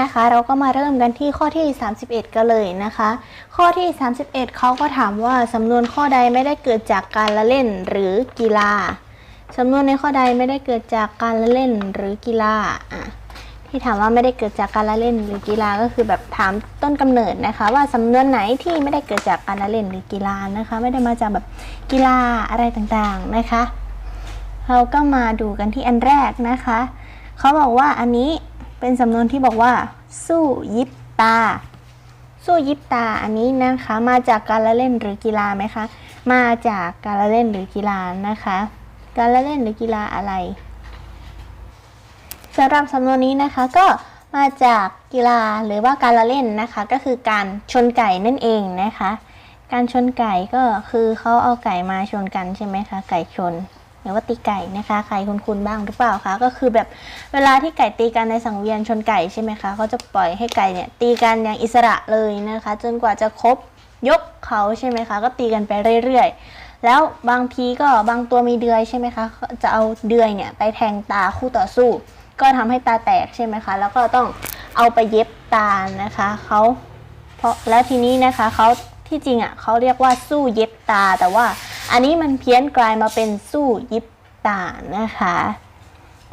นะคะ เราก็มาเริ่มกันที่ข้อที่ 31 กันเลยนะคะ ข้อที่ 31เขาก็ถามว่าสำนวนข้อใดไม่ได้เกิดจากการละเล่นหรือกีฬาสำนวนในข้อใดไม่ได้เกิดจากการละเล่นหรือกีฬาอะที่ถามว่าไม่ได้เกิดจากการละเล่นหรือกีฬาก็คือแบบถามต้นกำเนิดนะคะ ว่าสำนวนไหนที่ไม่ได้เกิดจากการละเล่นหรือกีฬานะคะ ไม่ได้มาจากแบบกีฬาอะไรต่างๆนะคะ เราก็มาดูกันที่อันแรกนะคะเขาบอกว่าอันนี้ เป็นสำนวนที่บอกว่า สู้ยิบตา สู้ยิบตาอันนี้นะคะ มาจากการละเล่นหรือกีฬาไหมคะ มาจากการละเล่นหรือกีฬานะคะ การละเล่นหรือกีฬาอะไรสำหรับสำนวนนี้นะคะก็มาจากกีฬาหรือว่าการละเล่นนะคะ ก็คือการชนไก่นั่นเองนะคะ การชนไก่ก็คือเขาเอาไก่มาชนกันใช่ไหมคะ ไก่ชน รือว่าตีไก่นะคะใครคุ้นๆบ้างหรือเปล่าคะก็คือแบบเวลาที่ไก่ตีกันในสังเวียนชนไก่ใช่ไหมคะเขาจะปล่อยให้ไก่เนี่ยตีกันอย่างอิสระเลยนะคะ จนกว่าจะครบยกเขาใช่ไหมคะ ก็ตีกันไปเรื่อยๆ แล้วบางทีก็บางตัวมีเดือยใช่ไหมคะจะเอาเดือยเนี่ยไปแทงตาคู่ต่อสู้ ก็ทำให้ตาแตกใช่ไหมคะ แล้วก็ต้องเอาไปเย็บตานะคะเขาเพราะแล้วทีนี้นะคะเขาที่จริงอะเขาเรียกว่าสู้เย็บตาแต่ว่า อันนี้มันเพี้ยนกลายมาเป็นสู้ยิบตานะคะ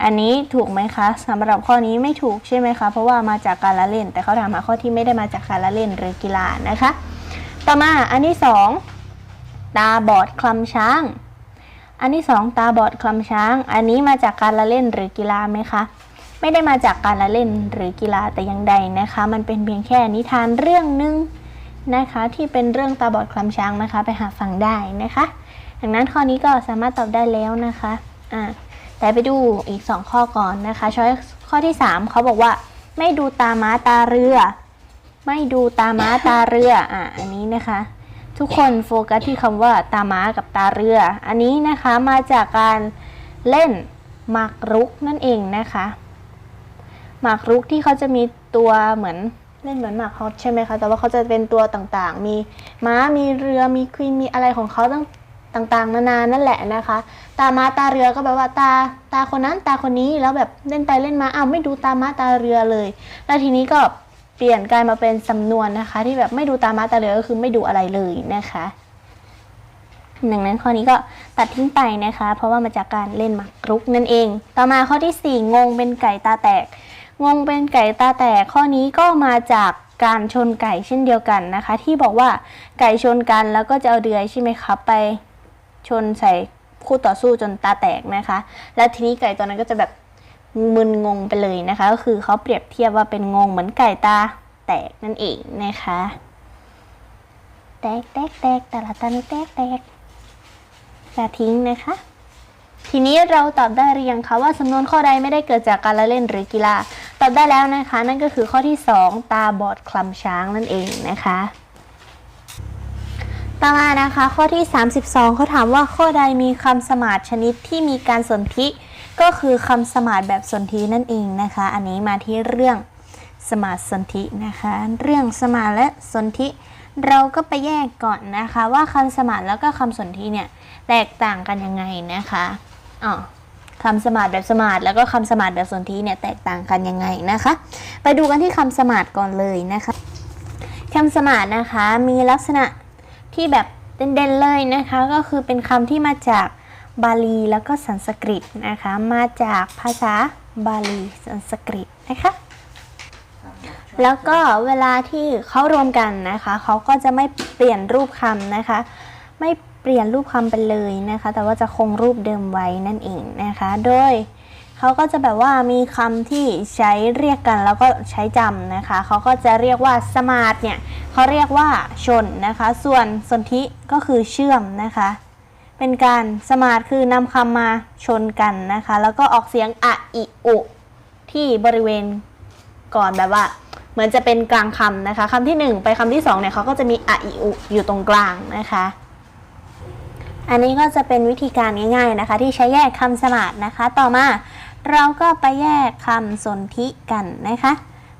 อันนี้ถูกไหมคะสำหรับข้อนี้ไม่ถูกใช่ไหมคะ เพราะว่ามาจากการละเล่น แต่เขาถามหาข้อที่ไม่ได้มาจากการละเล่นหรือกีฬานะคะ ต่อมาอันที่สองตาบอดคลำช้าง อันที่สองตาบอดคลำช้าง อันนี้มาจากการละเล่นหรือกีฬาไหมคะไม่ได้มาจากการละเล่นหรือกีฬาแต่อย่างใดนะคะ มันเป็นเพียงแค่นิทานเรื่องหนึ่งนะคะ ที่เป็นเรื่องตาบอดคลำช้างนะคะ ไปหาฟังได้นะคะ ดังนั้นข้อนี้ก็สามารถตอบได้แล้วนะคะอ่าแต่ไปดูอีก 2 ข้อก่อนนะคะช้อยข้อที่ 3เขาบอกว่า ไม่ดูตาม้าตาเรือ ไม่ดูตาม้าตาเรืออะอันนี้นะคะ ทุกคนโฟกัสที่คำว่าตาม้ากับตาเรือ อันนี้นะคะมาจากการเล่นหมากรุกนั่นเองนะคะหมากรุกที่เขาจะมีตัวเหมือนเล่นเหมือนหมากฮอตใช่ไหมคะ แต่ว่าเขาจะเป็นตัวต่างๆ มีม้า มีเรือ มีควีน มีอะไรของเขาตั้ง ต่างๆ นานานั่นแหละนะคะ ตามาตาเรือก็แบบว่าตาตาคนนั้นตาคนนี้แล้วแบบเล่นไปเล่นมาอ้าวไม่ดูตามาตาเรือเลย แล้วทีนี้ก็เปลี่ยนกลายมาเป็นสำนวนนะคะ ที่แบบไม่ดูตามาตาเรือก็คือไม่ดูอะไรเลยนะคะดังนั้นข้อนี้ก็ตัดทิ้งไปนะคะ เพราะว่ามาจากการเล่นหมากรุกนั่นเอง ต่อมาข้อที่ 4 งงเป็นไก่ตาแตก งงเป็นไก่ตาแตก ข้อนี้ก็มาจากการชนไก่เช่นเดียวกันนะคะ ที่บอกว่าไก่ชนกันแล้วก็จะเอาเดือยใช่ไหมคะไป ชนใส่คู่ต่อสู้จนตาแตกนะคะ แล้วทีนี้ไก่ตัวนั้นก็จะแบบมึนงงไปเลยนะคะ ก็คือเขาเปรียบเทียบว่าเป็นงงเหมือนไก่ตาแตกนั่นเองนะคะ แตกแตกแตกแต่ละตานี่แตกแตกอย่าทิ้งนะคะ ทีนี้เราตอบได้หรือยังคะว่าสำนวนข้อใดไม่ได้เกิดจากการละเล่นหรือกีฬา ตอบได้แล้วนะคะ นั่นก็คือข้อที่ 2 ตาบอดคลำช้างนั่นเองนะคะ ต่อมานะคะข้อที่ 32เขาถามว่าข้อใดมีคำสมาร์ทชนิดที่มีการสนธิก็คือคำสมาร์ทแบบสนธินั่นเองนะคะ อันนี้มาที่เรื่องสมาสนธินะคะ เรื่องสมาและสนธิเราก็ไปแยกก่อนนะคะ ว่าคำสมาร์ทแล้วก็คำสนธิเนี่ยแตกต่างกันยังไงนะคะอ๋อคำสมาร์ทแบบสมาร์ทแล้วก็คำสมาร์ทแบบสนธิเนี่ยแตกต่างกันยังไงนะคะ ไปดูกันที่คำสมาร์ทก่อนเลยนะคะคำสมาร์ทนะคะมีลักษณะ ที่แบบเด่นๆเลยนะคะ ก็คือเป็นคำที่มาจากบาลีแล้วก็สันสกฤตนะคะ มาจากภาษาบาลีสันสกฤตนะคะ แล้วก็เวลาที่เขารวมกันนะคะเขาก็จะไม่เปลี่ยนรูปคำนะคะ ไม่เปลี่ยนรูปคำไปเลยนะคะ แต่ว่าจะคงรูปเดิมไว้นั่นเองนะคะ โดย เขาก็จะแบบว่ามีคำที่ใช้เรียกกันแล้วก็ใช้จำนะคะ เขาก็จะเรียกว่าสมาร์ทเนี่ยเขาเรียกว่าชนนะคะ ส่วนสนธิก็คือเชื่อมนะคะ เป็นการสมาร์ทคือนำคำมาชนกันนะคะ แล้วก็ออกเสียงอะอิอุที่บริเวณก่อนแบบว่าเหมือนจะเป็นกลางคำนะคะคำที่ 1 ไปคำที่2เนี่ยเขาก็จะมีอะอิอุอยู่ตรงกลางนะคะ อันนี้ก็จะเป็นวิธีการง่ายๆนะคะ ที่ใช้แยกคำสมาร์ทนะคะ ต่อมา เราก็ไปแยกคำสนธิกันนะคะ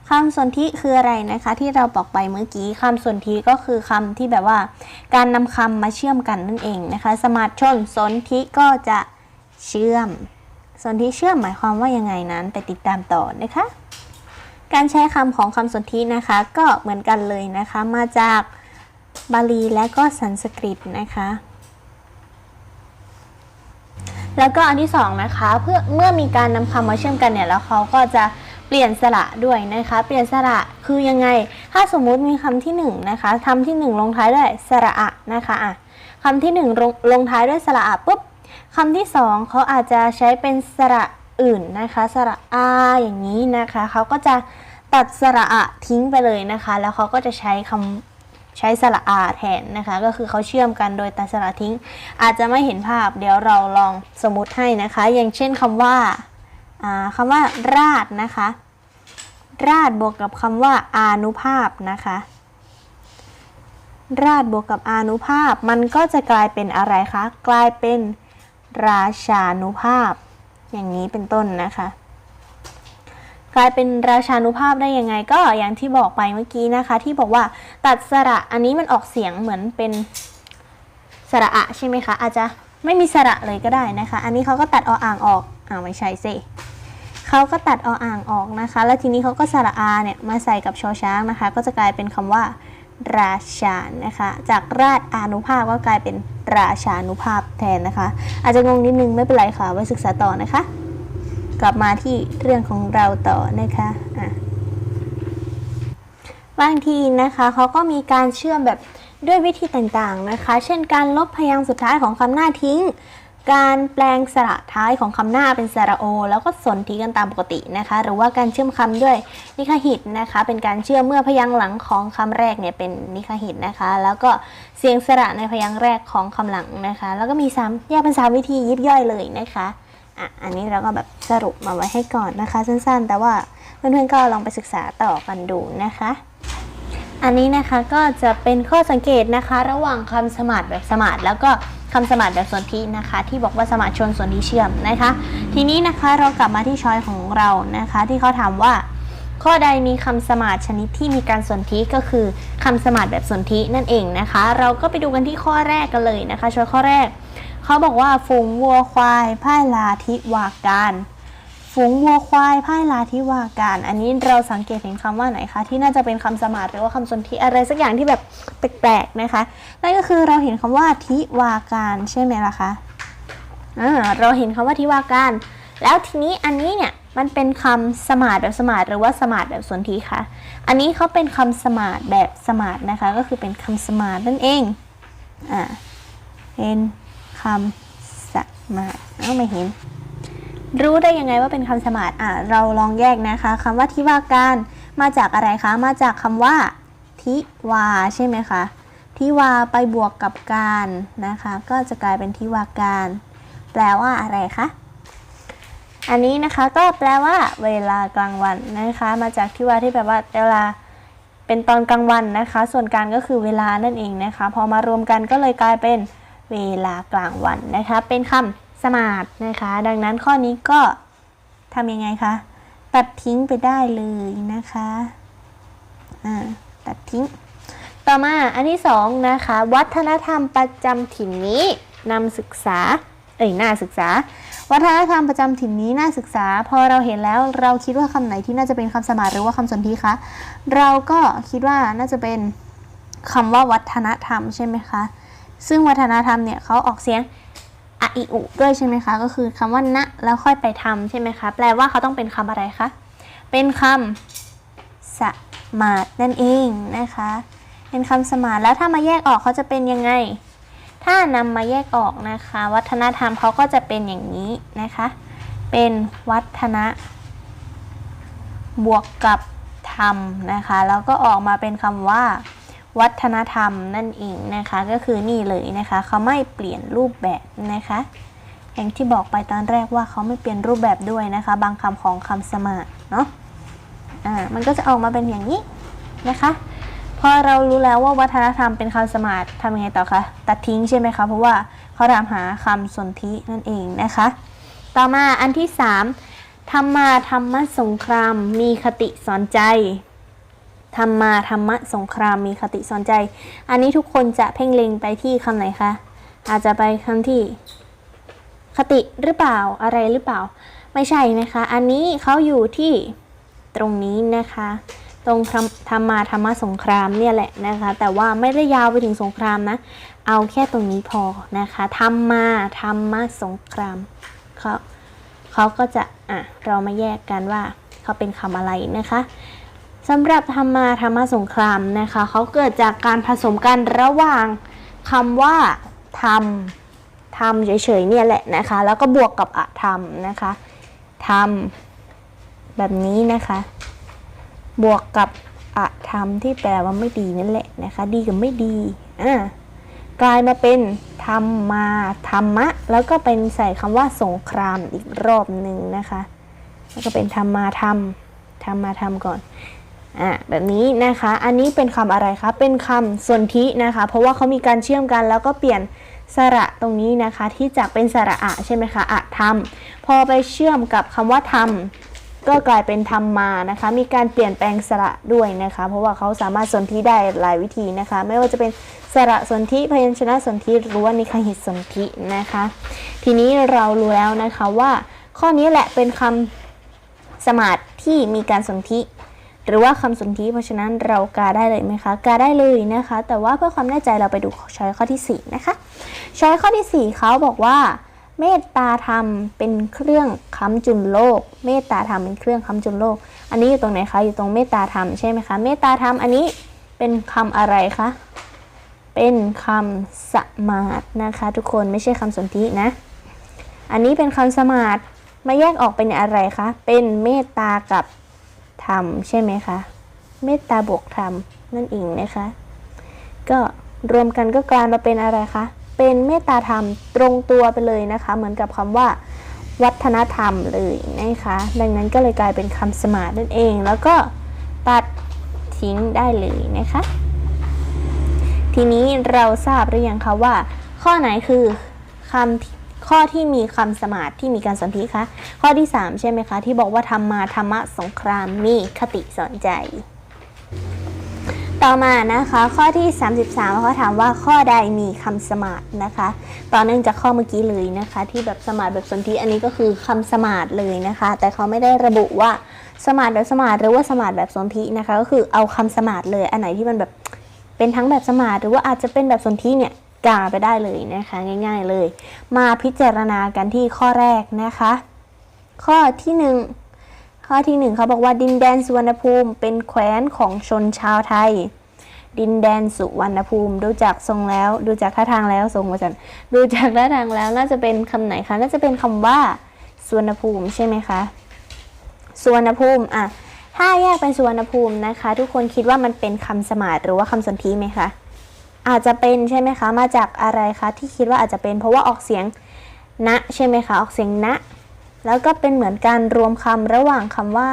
คำสนธิคืออะไรนะคะ ที่เราบอกไปเมื่อกี้คำสนธิก็คือคำที่แบบว่า การนำคำมาเชื่อมกันนั่นเองนะคะ สมาชนสนธิก็จะเชื่อม สนธิเชื่อมหมายความว่ายังไงนั้นไปติดตามต่อนะคะ การใช้คำของคำสนธินะคะ ก็เหมือนกันเลยนะคะ มาจากบาลีและก็สันสกฤตนะคะ แล้วก็อันที่สองนะคะเพื่อเมื่อมีการนำคำมาเชื่อมกันเนี่ยแล้วเขาก็จะเปลี่ยนสระด้วยนะคะ เปลี่ยนสระคือยังไง ถ้าสมมุติมีคำที่หนึ่งนะคะคำที่หนึ่งลงท้ายด้วยสระอะนะคะอะคำที่หนึ่งลงลงท้ายด้วยสระอะปุ๊บคำที่สองเขาอาจจะใช้เป็นสระอื่นนะคะ สระอาอย่างนี้นะคะเขาก็จะตัดสระอะทิ้งไปเลยนะคะ แล้วเขาก็จะใช้คำ ใช้สระอาแทนนะคะ ก็คือเขาเชื่อมกันโดยตัดสระทิ้ง อาจจะไม่เห็นภาพเดี๋ยวเราลองสมมติให้นะคะ อย่างเช่นคำว่าคำว่าราดนะคะ ราดบวกกับคำว่าอานุภาพนะคะ ราดบวกกับอานุภาพมันก็จะกลายเป็นอะไรคะ กลายเป็นราชานุภาพ อย่างนี้เป็นต้นนะคะ กลายเป็นราชานุภาพได้ยังไงก็อย่างที่บอกไปเมื่อกี้นะคะ ที่บอกว่าตัดสระอันนี้มันออกเสียงเหมือนเป็นสระอะใช่ไหมคะ อาจจะไม่มีสระเลยก็ได้นะคะ อันนี้เขาก็ตัดออ่างออกอ้าวไม่ใช่สิเขาก็ตัดออ่างออกนะคะ แล้วทีนี้เขาก็สระอาเนี่ยมาใส่กับชอช้างนะคะ ก็จะกลายเป็นคำว่าราชานะคะ จากราชานุภาพก็กลายเป็นราชานุภาพแทนนะคะ อาจจะงงนิดนึงไม่เป็นไรค่ะ ไว้ศึกษาต่อนะคะ กลับมาที่เรื่องของเราต่อนะคะอะบางทีนะคะเขาก็มีการเชื่อมแบบด้วยวิธีต่างๆนะคะ เช่นการลบพยางค์สุดท้ายของคำหน้าทิ้ง การแปลงสระท้ายของคำหน้าเป็นสระโอ แล้วก็สนธิกันตามปกตินะคะ หรือว่าการเชื่อมคำด้วยนิคหิตนะคะ เป็นการเชื่อมเมื่อพยางค์หลังของคำแรกเนี่ยเป็นนิคหิตนะคะ แล้วก็เสียงสระในพยางค์แรกของคำหลังนะคะ แล้วก็มีซ้ำแยกเป็นสามวิธียิบย่อยเลยนะคะ อะอันนี้เราก็แบบสรุปมาไว้ให้ก่อนนะคะ สั้นๆ แต่ว่าเพื่อนๆก็ลองไปศึกษาต่อกันดูนะคะ อันนี้นะคะก็จะเป็นข้อสังเกตนะคะ ระหว่างคำสมาร์ทแบบสมาร์ทแล้วก็คำสมาร์ทแบบส่วนธินะคะ ที่บอกว่าสมาร์ทชนส่วนธิเชื่อมนะคะ ทีนี้นะคะเรากลับมาที่ช้อยของเรานะคะ ที่เขาถามว่าข้อใดมีคำสมาร์ทชนิดที่มีการสนธิก็คือคำสมาร์ทแบบสนธินั่นเองนะคะ เราก็ไปดูกันที่ข้อแรกกันเลยนะคะช้อยข้อแรก เขาบอกว่าฝูงวัวควายพ่ายลาธิวาการฝูงวัวควายพ่ายลาธิวาการอันนี้เราสังเกตเห็นคำว่าไหนคะที่น่าจะเป็นคำสมาร์ทหรือว่าคำสนธิอะไรสักอย่างที่แบบแปลกๆนะคะนั่นก็คือเราเห็นคำว่าทิวาการใช่ไหมล่ะคะอ่าเราเห็นคำว่าทิวาการ แล้วทีนี้อันนี้เนี่ยมันเป็นคำสมาร์ทแบบสมาร์ทหรือว่าสมาร์ทแบบสนธิคะอันนี้เขาเป็นคำสมาร์ทแบบสมาร์ทนะคะ ก็คือเป็นคำสมาร์ทนั่นเองอ่าเป็น คำสมาร์ทเอ้าไม่เห็น รู้ได้ยังไงว่าเป็นคำสมาร์ทอะเราลองแยกนะคะคำว่าทิวาการมาจากอะไรคะ มาจากคำว่า ทิวาใช่ไหมคะทิวาไปบวกกับการนะคะ ก็จะกลายเป็นทิวาการ แปลว่าอะไรคะอันนี้นะคะก็แปลว่าเวลากลางวันนะคะ มาจากทิวาที่แปลว่าเวลาเป็นตอนกลางวันนะคะ ส่วนการก็คือเวลานั่นเองนะคะ พอมารวมกันก็เลยกลายเป็น เวลากลางวันนะคะ เป็นคำสมาร์ทนะคะ ดังนั้นข้อนี้ก็ทำยังไงคะ ตัดทิ้งไปได้เลยนะคะอ่าตัดทิ้ง ต่อมาอันที่สองนะคะ วัฒนธรรมประจำถิ่นนี้นำศึกษา เอ้ยน่าศึกษา วัฒนธรรมประจำถิ่นนี้น่าศึกษา พอเราเห็นแล้วเราคิดว่าคำไหนที่น่าจะเป็นคำสมาร์ทหรือว่าคำสนธิคะเราก็คิดว่าน่าจะเป็นคำว่าวัฒนธรรมใช่ไหมคะ ซึ่งวัฒนธรรมเนี่ยเขาออกเสียงอะอิอุด้วยใช่ไหมคะ ก็คือคำว่าณแล้วค่อยไปทำใช่ไหมคะ แปลว่าเขาต้องเป็นคำอะไรคะ เป็นคำสมาร์นั่นเองนะคะ เป็นคำสมาร์แล้วถ้ามาแยกออกเขาจะเป็นยังไง ถ้านำมาแยกออกนะคะ วัฒนธรรมเขาก็จะเป็นอย่างนี้นะคะ เป็นวัฒนะบวกกับธรรมนะคะ แล้วก็ออกมาเป็นคำว่า วัฒนธรรมนั่นเองนะคะ ก็คือนี่เลยนะคะเขาไม่เปลี่ยนรูปแบบนะคะ อย่างที่บอกไปตอนแรกว่าเขาไม่เปลี่ยนรูปแบบด้วยนะคะ บางคำของคำสมาเนาะอ่ามันก็จะออกมาเป็นอย่างนี้นะคะพอเรารู้แล้วว่าวัฒนธรรมเป็นคำสมาททำยังไงต่อคะตัดทิ้งใช่ไหมคะเพราะว่าเขาถามหาคำสนธินั่นเองนะคะ ต่อมาอันที่ 3ธรรมาธรรมสงครามมีคติสอนใจ ธรรมาธรรมะสงครามมีคติสอนใจ อันนี้ทุกคนจะเพ่งเล็งไปที่คำไหนคะ อาจจะไปคำที่คติหรือเปล่าอะไรหรือเปล่า ไม่ใช่นะคะ อันนี้เขาอยู่ที่ตรงนี้นะคะ ตรงธรรมธรรมาธรรมะสงครามเนี่ยแหละนะคะ แต่ว่าไม่ได้ยาวไปถึงสงครามนะ เอาแค่ตรงนี้พอนะคะธรรมาธรรมะสงครามเขาเขาก็จะอะเรามาแยกกันว่าเขาเป็นคำอะไรนะคะ สำหรับธรรมาธรรมสงครามนะคะเขาเกิดจากการผสมกันระหว่างคำว่าธรรมธรรมเฉยๆเนี่ยแหละนะคะ แล้วก็บวกกับอธรรมนะคะธรรมแบบนี้นะคะ บวกกับอธรรมที่แปลว่าไม่ดีนั่นแหละนะคะ ดีกับไม่ดีอ่ากลายมาเป็นธรรมมาธรรมะ แล้วก็เป็นใส่คำว่าสงครามอีกรอบหนึ่งนะคะ แล้วก็เป็นธรรมมาธรรมธรรมมาธรรมก่อน อ่าแบบนี้นะคะ อันนี้เป็นคำอะไรคะ เป็นคำสนธินะคะ เพราะว่าเขามีการเชื่อมกันแล้วก็เปลี่ยนสระตรงนี้นะคะ ที่จากเป็นสระอะใช่ไหมคะอะธรรม พอไปเชื่อมกับคำว่าธรรมก็กลายเป็นธรรมมานะคะ มีการเปลี่ยนแปลงสระด้วยนะคะ เพราะว่าเขาสามารถสนธิได้หลายวิธีนะคะ ไม่ว่าจะเป็นสระสนธิพยัญชนะสนธิหรือว่านิคหิตสนธินะคะ ทีนี้เรารู้แล้วนะคะว่า ข้อนี้แหละเป็นคำสมาธิที่มีการสนธิ หรือว่าคำสนธิเพราะฉะนั้นเรากาได้เลยไหมคะ กาได้เลยนะคะ แต่ว่าเพื่อความแน่ใจเราไปดูช้อยข้อที่ 4 นะคะช้อยข้อที่ 4เขาบอกว่า เมตตาธรรมเป็นเครื่องค้ำจุนโลก เมตตาธรรมเป็นเครื่องค้ำจุนโลก อันนี้อยู่ตรงไหนคะอยู่ตรงเมตตาธรรมใช่ไหมคะเมตตาธรรมอันนี้เป็นคำอะไรคะเป็นคำสมาดนะคะทุกคนไม่ใช่คำสนธินะ อันนี้เป็นคำสมาดมาแยกออกเป็นอะไรคะ เป็นเมตตากับ ธรรมใช่ไหมคะเมตตาบวกธรรมนั่นเองนะคะ ก็รวมกันก็กลายมาเป็นอะไรคะเป็นเมตตาธรรมตรงตัวไปเลยนะคะ เหมือนกับคำว่า วัฒนธรรมเลยนะคะ ดังนั้นก็เลยกลายเป็นคำสมาดนั่นเอง แล้วก็ตัดทิ้งได้เลยนะคะ ทีนี้เราทราบหรือยังคะว่า ข้อไหนคือคำที่ ข้อที่มีคำสมาธิที่มีการสนธิคะ ข้อที่ 3 ใช่ไหมคะ ที่บอกว่าธรรมาธรรมะสงครามมีคติสอนใจ ต่อมานะคะ ข้อที่ 33เขาถามว่าข้อใดมีคำสมาธินะคะ ต่อเนื่องจากข้อเมื่อกี้เลยนะคะ ที่แบบสมาธิแบบสนธิอันนี้ก็คือคำสมาธิเลยนะคะ แต่เขาไม่ได้ระบุว่าสมาธิแบบสมาธิหรือว่าสมาธิแบบสนธินะคะ ก็คือเอาคำสมาธิเลยอันไหนที่มันแบบเป็นทั้งแบบสมาธิหรือว่าอาจจะเป็นแบบสนธิเนี่ย กาไปได้เลยนะคะ ง่าย ๆเลย มาพิจารณากันที่ข้อแรกนะคะ ข้อที่หนึ่งข้อที่หนึ่งเขาบอกว่าดินแดนสุวรรณภูมิเป็นแคว้นของชนชาวไทย ดินแดนสุวรรณภูมิ ดูจากทรงแล้ว ดูจากท่าทางแล้วทรงว่าจันดูจากท่าทางแล้วน่าจะเป็นคำไหนคะน่าจะเป็นคำว่าสุวรรณภูมิใช่ไหมคะสุวรรณภูมิอะถ้าแยกเป็นสุวรรณภูมินะคะ ทุกคนคิดว่ามันเป็นคำสมาธิหรือว่าคำสนธิไหมคะ อาจจะเป็นใช่ไหมคะ มาจากอะไรคะที่คิดว่าอาจจะเป็นเพราะว่าออกเสียงณใช่ไหมคะ ออกเสียงณแล้วก็เป็นเหมือนการรวมคำระหว่างคำว่า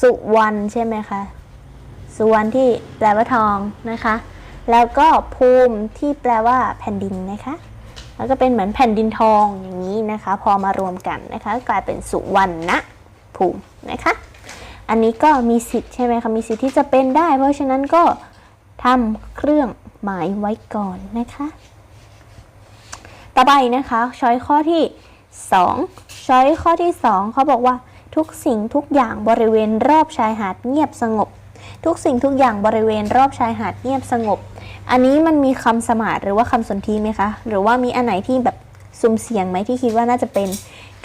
สุวรรณใช่ไหมคะ สุวรรณที่แปลว่าทองนะคะ แล้วก็ภูมิที่แปลว่าแผ่นดินนะคะ แล้วก็เป็นเหมือนแผ่นดินทองอย่างนี้นะคะ พอมารวมกันนะคะ กลายเป็นสุวรรณภูมินะคะ อันนี้ก็มีสิทธิ์ใช่ไหมคะ มีสิทธิ์ที่จะเป็นได้ เพราะฉะนั้นก็ทำเครื่อง หมายไว้ก่อนนะคะ ต่อไปนะคะช้อยข้อที่ 2 ช้อยข้อที่ 2 เขาบอกว่าทุกสิ่งทุกอย่างบริเวณรอบชายหาดเงียบสงบ ทุกสิ่งทุกอย่างบริเวณรอบชายหาดเงียบสงบ อันนี้มันมีคำสมาธิหรือว่าคำสนธิไหมคะ หรือว่ามีอันไหนที่แบบสุ่มเสี่ยงไหมที่คิดว่าน่าจะเป็น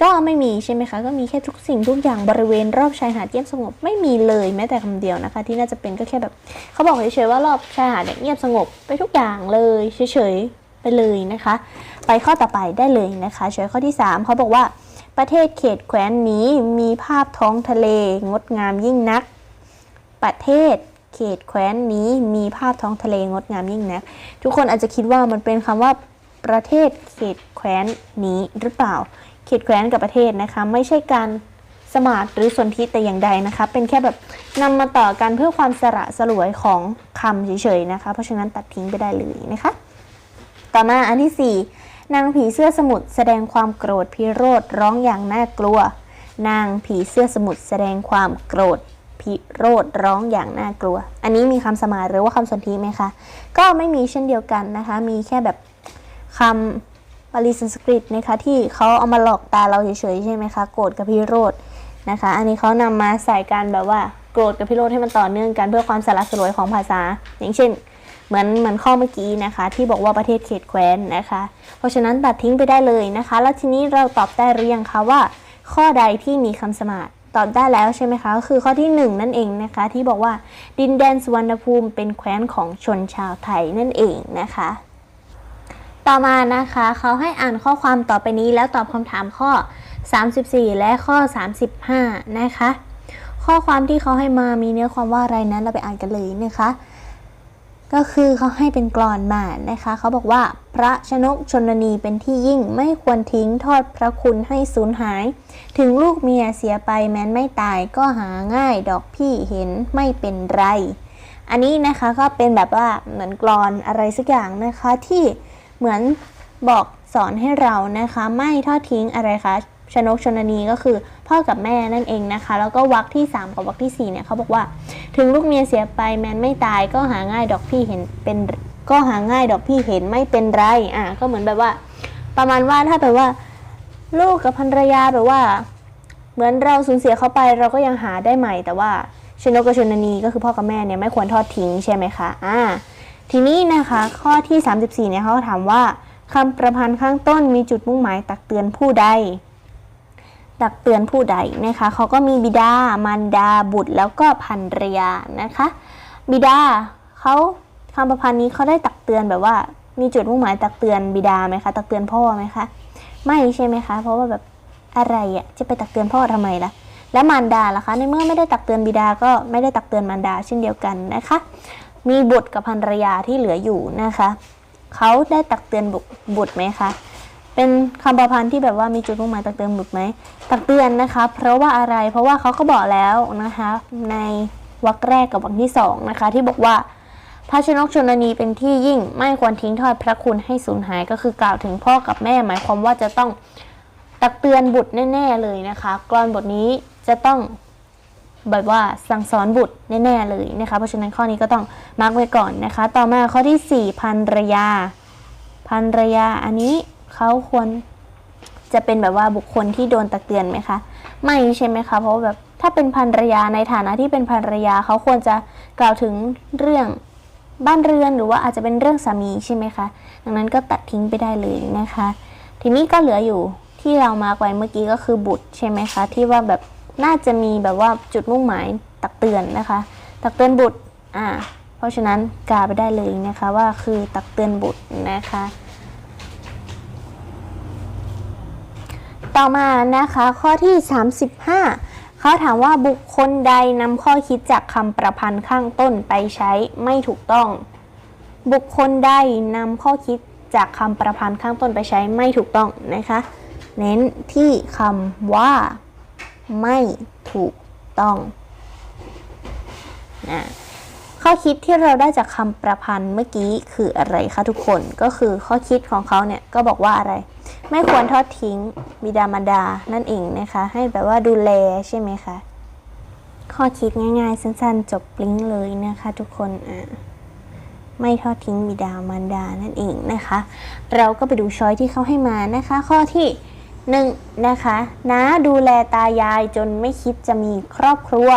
ก็ไม่มีใช่ไหมคะ ก็มีแค่ทุกสิ่งทุกอย่างบริเวณรอบชายหาดเงียบสงบไม่มีเลยแม้แต่คำเดียวนะคะ ที่น่าจะเป็นก็แค่แบบเขาบอกเฉยๆว่ารอบชายหาดเงียบสงบไปทุกอย่างเลยเฉยๆไปเลยนะคะ ไปข้อต่อไปได้เลยนะคะช่วยข้อที่ 3เขาบอกว่าประเทศเขตแคว้นนี้มีภาพท้องทะเลงดงามยิ่งนัก ประเทศเขตแคว้นนี้มีภาพท้องทะเลงดงามยิ่งนัก ทุกคนอาจจะคิดว่ามันเป็นคำว่าประเทศเขตแคว้นนี้หรือเปล่า ขตแคว้นกับประเทศนะคะ ไม่ใช่การสมาร์ทหรือสนธิแต่อย่างใดนะคะ เป็นแค่แบบนำมาต่อกันเพื่อความสระสลวยของคำเฉยๆนะคะ เพราะฉะนั้นตัดทิ้งไปได้เลยนะคะ ต่อมาอันที่ 4 นางผีเสื้อสมุทรแสดงความโกรธพิโรธร้องอย่างน่ากลัว นางผีเสื้อสมุทรแสดงความโกรธพิโรธร้องอย่างน่ากลัว อันนี้มีคำสมาหรือว่าคำสนธิไหมคะ ก็ไม่มีเช่นเดียวกันนะคะ มีแค่แบบคำ บาลีสันสกฤตนะคะที่เขาเอามาหลอกตาเราเฉยๆใช่ไหมคะโกรธกับพิโรธนะคะ อันนี้เขานำมาใส่การแบบว่าโกรธกับพิโรธให้มันต่อเนื่องกันเพื่อความสละสลวยของภาษา อย่างเช่น เหมือนเหมือนข้อเมื่อกี้นะคะ ที่บอกว่าประเทศเขตแคว้นนะคะ เพราะฉะนั้นตัดทิ้งไปได้เลยนะคะ แล้วทีนี้เราตอบได้หรือยังคะว่า ข้อใดที่มีคำสมาร์ทตอบได้แล้วใช่ไหมคะก็คือข้อที่หนึ่งนั่นเองนะคะ ที่บอกว่าดินแดนสุวรรณภูมิเป็นแคว้นของชนชาวไทยนั่นเองนะคะ ต่อมานะคะเขาให้อ่านข้อความต่อไปนี้แล้วตอบคำถามข้อ 34 และข้อ 35 นะคะ ข้อความที่เขาให้มามีเนื้อความว่าอะไรนั้นเราไปอ่านกันเลยนะคะ ก็คือเขาให้เป็นกลอนมานะคะเขาบอกว่าพระชนกชนนีเป็นที่ยิ่งไม่ควรทิ้งทอดพระคุณให้สูญหาย ถึงลูกเมียเสียไปแม้นไม่ตายก็หาง่ายดอกพี่เห็นไม่เป็นไร อันนี้นะคะก็เป็นแบบว่าเหมือนกลอนอะไรสักอย่างนะคะที่ เหมือนบอกสอนให้เรานะคะ ไม่ทอดทิ้งอะไรคะชนกชนนีก็คือพ่อกับแม่นั่นเองนะคะ แล้วก็วรรคที่ 3 กับวรรคที่ 4 เนี่ยเขาบอกว่า ถึงลูกเมียเสียไปแมนไม่ตายก็หาง่ายดอกพี่เห็นเป็นก็หาง่ายดอกพี่เห็นไม่เป็นไรอะก็เหมือนแบบว่า ประมาณว่าถ้าแบบว่า ลูกกับภรรยาแบบว่า เหมือนเราสูญเสียเขาไปเราก็ยังหาได้ใหม่ แต่ว่าชนกกับชนนีก็คือพ่อกับแม่เนี่ยไม่ควรทอดทิ้งใช่ไหมคะอ่า ทีนี้นะคะข้อที่ 34เนี่ยเขาถามว่าคำประพันธ์ข้างต้นมีจุดมุ่งหมายตักเตือนผู้ใด ตักเตือนผู้ใดนะคะเขาก็มีบิดามารดาบุตรแล้วก็ภรรยานะคะ บิดาเขาคำประพันธ์นี้เขาได้ตักเตือนแบบว่า มีจุดมุ่งหมายตักเตือนบิดาไหมคะตักเตือนพ่อไหมคะไม่ใช่ไหมคะ เพราะว่าแบบอะไรอะ่ะจะไปตักเตือนพ่อทำไมล่ะ แล้วมารดาล่ะคะ ในเมื่อไม่ได้ตักเตือนบิดาก็ไม่ได้ตักเตือนมารดาเช่นเดียวกันนะคะ มีบุตรกับภรรยาที่เหลืออยู่นะคะ เขาได้ตักเตือนบุบตรไหมคะ เป็นคำประพันธ์ที่แบบว่ามีจุดมุ่งหมายตักเตือนบุตรไหม ตักเตือนนะคะ เพราะว่าอะไร เพราะว่าเขาก็บอกแล้วนะคะ ในวรรคแรกกับวรรคที่สองนะคะ ที่บอกว่าพระชนกชนนีเป็นที่ยิ่งไม่ควรทิ้งทอดพระคุณให้สูญหายก็คือกล่าวถึงพ่อกับแม่หมายความว่าจะต้องตักเตือนบุตรแน่ ๆ เลยนะคะกรอนบทนี้จะต้อง แบบว่าสั่งสอนบุตรแน่ๆเลยนะคะ เพราะฉะนั้นข้อนี้ก็ต้องมาร์กไว้ก่อนนะคะ ต่อมาข้อที่ 4พันรยาพันรยาอันนี้เขาควรจะเป็นแบบว่าบุคคลที่โดนตักเตือนไหมคะ ไม่ใช่ไหมคะ เพราะแบบถ้าเป็นภรรยาในฐานะที่เป็นภรรยาเขาควรจะกล่าวถึงเรื่องบ้านเรือนหรือว่าอาจจะเป็นเรื่องสามีใช่ไหมคะดังนั้นก็ตัดทิ้งไปได้เลยนะคะ ทีนี้ก็เหลืออยู่ที่เรามาร์กไว้เมื่อกี้ก็คือบุตรใช่ไหมคะ ที่ว่าแบบ น่าจะมีแบบว่าจุดมุ่งหมายตักเตือนนะคะ ตักเตือนบุตรอ่าเพราะฉะนั้นกาไปได้เลยนะคะว่าคือตักเตือนบุตรนะคะ ต่อมานะคะข้อที่ 35เขาถามว่าบุคคลใดนำข้อคิดจากคำประพันธ์ข้างต้นไปใช้ไม่ถูกต้อง บุคคลใดนำข้อคิดจากคำประพันธ์ข้างต้นไปใช้ไม่ถูกต้องนะคะ เน้นที่คำว่า ไม่ถูกต้องนะข้อคิดที่เราได้จากคำประพันธ์เมื่อกี้คืออะไรคะทุกคนก็คือข้อคิดของเขาเนี่ยก็บอกว่าอะไร ไม่ควรทอดทิ้งบิดามารดานั่นเองนะคะ ให้แบบว่าดูแลใช่ไหมคะข้อคิดง่ายๆ สั้นๆ จบลิงก์เลยนะคะทุกคนอะไม่ทอดทิ้งบิดามารดานั่นเองนะคะ เราก็ไปดูช้อยที่เขาให้มานะคะ ข้อที่ หนึ่งนะคะน้าดูแลตายายจนไม่คิดจะมีครอบครัว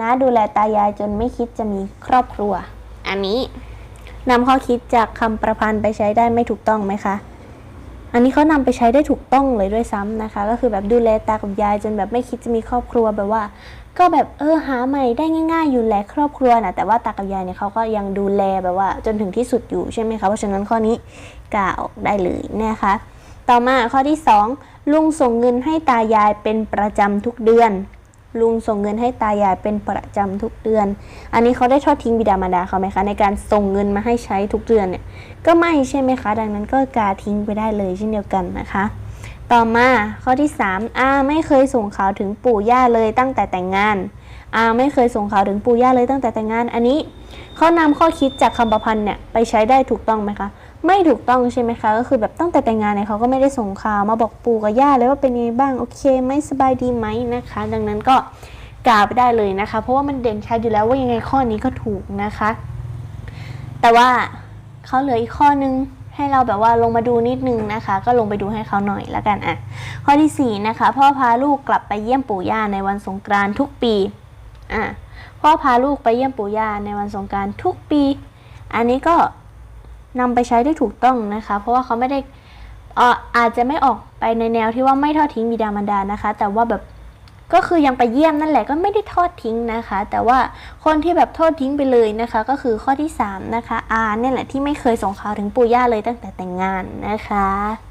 น้าดูแลตายายจนไม่คิดจะมีครอบครัว อันนี้นำข้อคิดจากคำประพันธ์ไปใช้ได้ไม่ถูกต้องไหมคะอันนี้เขานำไปใช้ได้ถูกต้องเลยด้วยซ้ำนะคะ ก็คือแบบดูแลตากับยายจนแบบไม่คิดจะมีครอบครัวแบบว่า ก็แบบเออหาใหม่ได้ง่ายๆ อยู่แลครอบครัวนะแต่ว่าตากับยายเนี่ยเขาก็ยังดูแลแบบว่า จนถึงที่สุดอยู่ใช่ไหมคะเพราะฉะนั้นข้อนี้กล่าวได้เลยนะคะ ต่อมาข้อที่ 2 ลุงส่งเงินให้ตายายเป็นประจำทุกเดือน ลุงส่งเงินให้ตายายเป็นประจำทุกเดือน อันนี้เขาได้ทอดทิ้งบิดามารดาเขาไหมคะ ในการส่งเงินมาให้ใช้ทุกเดือนเนี่ย ก็ไม่ใช่ไหมคะ ดังนั้นก็กาทิ้งไปได้เลยเช่นเดียวกันนะคะ ต่อมาข้อที่ 3อาไม่เคยส่งข่าวถึงปู่ย่าเลยตั้งแต่แต่งงานอาไม่เคยส่งข่าวถึงปู่ย่าเลยตั้งแต่แต่งงาน อันนี้เขานำข้อคิดจากคำประพันธ์เนี่ยไปใช้ได้ถูกต้องไหมคะ ไม่ถูกต้องใช่ไหมคะก็คือแบบตั้งแต่แต่งงานเนี่ยเขาก็ไม่ได้ส่งข่าวมาบอกปู่กับย่าเลยว่าเป็นยังไงบ้างโอเคไหมสบายดีไหมนะคะ ดังนั้นก็กล่าวไปได้เลยนะคะ เพราะว่ามันเด่นชัดอยู่แล้วว่ายังไงข้อนี้ก็ถูกนะคะ แต่ว่าเขาเหลืออีกข้อนึงให้เราแบบว่าลงมาดูนิดนึงนะคะ ก็ลงไปดูให้เขาหน่อยละกันอะข้อที่สี่นะคะพ่อพาลูกกลับไปเยี่ยมปู่ย่าในวันสงกรานต์ทุกปีอะพ่อพาลูกไปเยี่ยมปู่ย่าในวันสงกรานต์ทุกปี อันนี้ก็ นำไปใช้ได้ถูกต้องนะคะ เพราะว่าเขาไม่ได้อ่ออาจจะไม่ออกไปในแนวที่ว่าไม่ทอดทิ้งบิดามารดานะคะ แต่ว่าแบบก็คือยังไปเยี่ยมนั่นแหละก็ไม่ได้ทอดทิ้งนะคะ แต่ว่าคนที่แบบทอดทิ้งไปเลยนะคะ ก็คือข้อที่สามนะคะอาเนี่ยแหละที่ไม่เคยส่งข่าวถึงปู่ย่าเลยตั้งแต่แต่งงานนะคะ